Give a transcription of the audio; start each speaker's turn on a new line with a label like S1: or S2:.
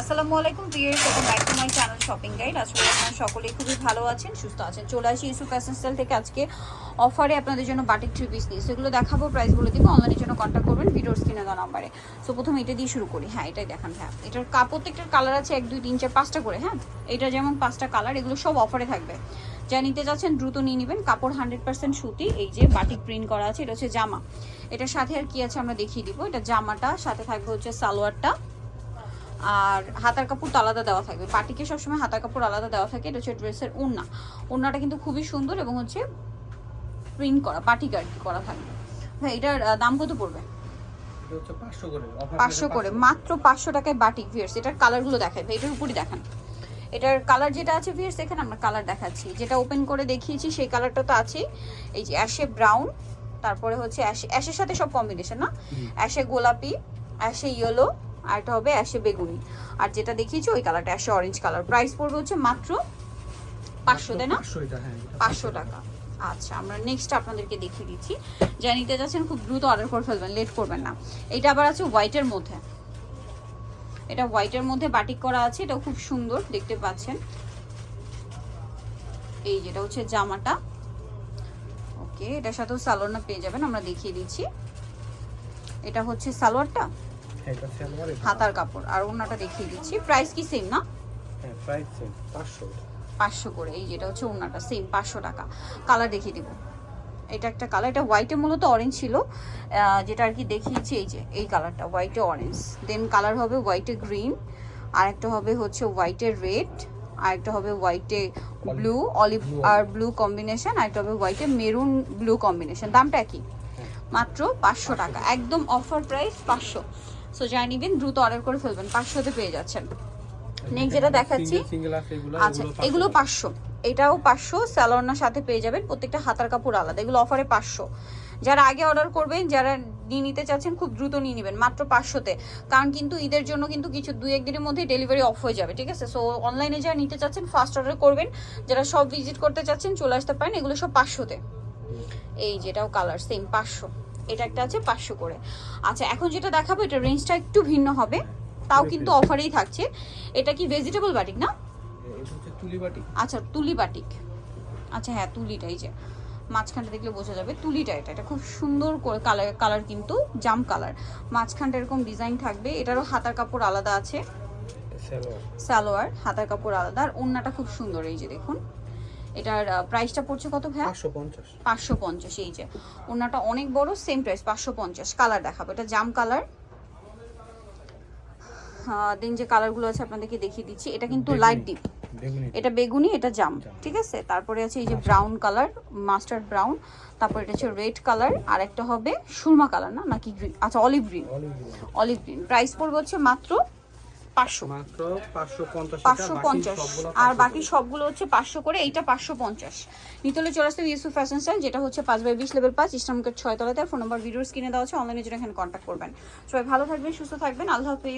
S1: আসসালামু আলাইকুম viewers, welcome back to my channel shopping guide. আজকে আপনারা সকলেই খুবই ভালো আছেন, সুস্থ আছেন। চলে আসি ইস্যু ফ্যাশন স্টাইল থেকে আজকে অফারে আপনাদের জন্য বাটিক থ্রি পিস নিয়ে। সেগুলো দেখাবো প্রাইস বলে দিব অনলাইনের জন্য কন্ট্যাক্ট করবেন ভিডিওর স্ক্রিনে দেওয়া নাম্বারে সো প্রথমে এটা দিয়ে শুরু করি। হ্যাঁ এটাই দেখান হ্যাঁ এটার প্রত্যেকটার কালার আছে, এক, দুই, তিন, চার, পাঁচটা করে হ্যাঁ? এটা যেমন পাঁচটা কালার এগুলো সব অফারে থাকবে। যা নিতে যাচ্ছেন, দ্রুত নিয়ে নেবেন। কাপড় হান্ড্রেড পার্সেন্ট সুতি, এই যে বাটিক প্রিন্ট করা আছে, এটা হচ্ছে জামা। এটার সাথে আর কি আছে আমরা দেখিয়ে দিব। এটা জামাটা, সাথে থাকবে হচ্ছে সালোয়ারটা। আর হাতার কাপড় তো আলাদা দেওয়া থাকবে। পাটিকে সবসময় হাতার কাপড় আলাদা দেওয়া থাকে এটা হচ্ছে ড্রেসের ওড়না। ওড়নাটা কিন্তু খুবই সুন্দর এবং হচ্ছে প্রিন্ট করা পাটিক আর কি করা থাকবে। ভাই এটার দাম কত পড়বে?
S2: এটা হচ্ছে 500 করে অফার
S1: পাঁচশো করে মাত্র পাঁচশো টাকায় বাটিক ভিয়ার্স এটার কালারগুলো দেখাই ভাই এটার উপরই দেখান। এটার কালার যেটা আছে ভিয়ার্স এখানে আমরা কালার দেখাচ্ছি। যেটা ওপেন করে দেখিয়েছি সেই কালারটা তো আছেই। এই যে অ্যাশে ব্রাউন তারপরে হচ্ছে অ্যাশে অ্যাশের সাথে সব কম্বিনেশন না? অ্যাশে গোলাপি অ্যাশে ইয়েলো আর একটা হবে অ্যাশে বেগুনি। আর যেটা দেখিয়েছি ওই কালারটা অ্যাশে অরেঞ্জ কালার প্রাইস পড়বে হচ্ছে মাত্র পাঁচশো তাই না?
S2: 500 এটা হ্যাঁ এটা
S1: পাঁচশো টাকা। আচ্ছা আমরা নেক্সট আপনাদেরকে দেখিয়ে দিচ্ছি। যা নিতে যাচ্ছেন খুব দ্রুত অর্ডার করে ফেলবেন লেট করবেন না। এটা আবার আছে হোয়াইটের মধ্যে। এটা হোয়াইটের মধ্যে বাটিক করা আছে এটা খুব সুন্দর দেখতে পাচ্ছেন। এই যেটা হচ্ছে জামাটা। ওকে এটার সাথেও সালোয়ারটা পেয়ে যাবেন আমরা দেখিয়ে দিচ্ছি। এটা হচ্ছে সালোয়ারটা। হাতার কাপড়। আর ওনাটা দেখিয়ে দিচ্ছি। প্রাইস কি সেম না?
S2: হ্যাঁ প্রাইস সেম 500।
S1: পাঁচশো করে। এই যেটা হচ্ছে ওনাটা সেম পাঁচশো টাকা। কালার দেখিয়ে দিব। এটা একটা কালার এটা হোয়াইটে মূলত অরেঞ্জ ছিল। যেটা আর কি দেখিয়েছি এই যে এই কালারটা হোয়াইটে অরেঞ্জ দেন কালার হবে হোয়াইটে গ্রিন আর একটা হবে হচ্ছে হোয়াইটে রেড আর একটা হবে হোয়াইটে ব্লু অলিভ আর ব্লু কম্বিনেশন আর একটা হবে হোয়াইটে মেরুন ব্লু কম্বিনেশন দামটা কি
S2: হ্যাঁ।
S1: মাত্র পাঁচশো টাকা। একদম অফার প্রাইস পাঁচশো। সো যাই নিবেন দ্রুত অর্ডার করে ফেলবেন পাঁচশোতে পেয়ে যাচ্ছেন। নেক্সট যেটা দেখাচ্ছি। আচ্ছা এগুলো পাঁচশো। এটাও পাঁচশো স্যালোনার সাথে পেয়ে যাবেন প্রত্যেকটা হাতার কাপড় আলাদা। এগুলো অফারে পাঁচশো। যারা আগে অর্ডার করবেন যারা নিয়ে নিতে চাচ্ছেন খুব দ্রুত নিয়ে নেবেন মাত্র পাঁচশোতে। কারণ কিন্তু ঈদের জন্য কিন্তু কিছু দুই একদিনের মধ্যে ডেলিভারি অফ হয়ে যাবে ঠিক আছে? সো অনলাইনে যারা নিতে চাচ্ছেন ফার্স্ট অর্ডার করবেন। যারা সব ভিজিট করতে চাচ্ছেন চলে আসতে পারেন এগুলো সব পাঁচশোতে। এই যেটাও কালার সেম পাঁচশো। এটা একটা আছে পাঁচশো করে। আচ্ছা এখন যেটা দেখাবো এটা রেঞ্জটা একটু ভিন্ন হবে। তাও কিন্তু অফারেই থাকছে। এটা কি ভেজিটেবল বাটিক না? আচ্ছা তুলি বাটিক আচ্ছা হ্যাঁ তুলিটা এই যে। মাঝখানটা দেখলে বোঝা যাবে তুলিটা এটা। এটা খুব সুন্দর করে কালার কালার কিন্তু জাম কালার মাঝখানটা এরকম ডিজাইন থাকবে। এটারও হাতার কাপড় আলাদা আছে।
S2: সালোয়ার
S1: সালোয়ার হাতার কাপড় আলাদা। আর ওন্নাটা খুব সুন্দর এই যে দেখুন। এটার প্রাইসটা পড়ছে কত ভাইয়া?
S2: 550
S1: পাঁচশো পঞ্চাশ এই যে। ওনাটা অনেক বড় সেম প্রাইস পাঁচশো পঞ্চাশ। কালার দেখাবো এটা জাম কালার দেন যে কালারগুলো আছে আপনাদেরকে দেখিয়ে দিচ্ছি এটা কিন্তু লাইট ডিপ এটা বেগুনি এটা জাম। ঠিক আছে? তারপরে আছে এই যে ব্রাউন কালার মাস্টার্ড ব্রাউন তারপর এটা হচ্ছে রেড কালার আর একটা হবে সুরমা কালার না? নাকি গ্রিন আচ্ছা olive green
S2: olive
S1: olive green price পড়বে হচ্ছে মাত্র পাঁচশো। পাঁচশো পঞ্চাশ আর বাকি সবগুলো হচ্ছে পাঁচশো করে এইটা পাঁচশো পঞ্চাশ। নিতলে চলে আসতে ইউসুফ ফ্যাশন স্টাইল যেটা হচ্ছে পাঁচ বাই বিশ লেভেল পাঁচ ইসলামকের ছয় তলাতে। ফোন নম্বর ভিডিওর স্ক্রিনে দেওয়া হচ্ছে অনলাইনে জন্য এখানে কন্ট্যাক্ট করবেন। সবাই ভালো থাকবেন সুস্থ থাকবেন। আল্লাহ হাফিজ।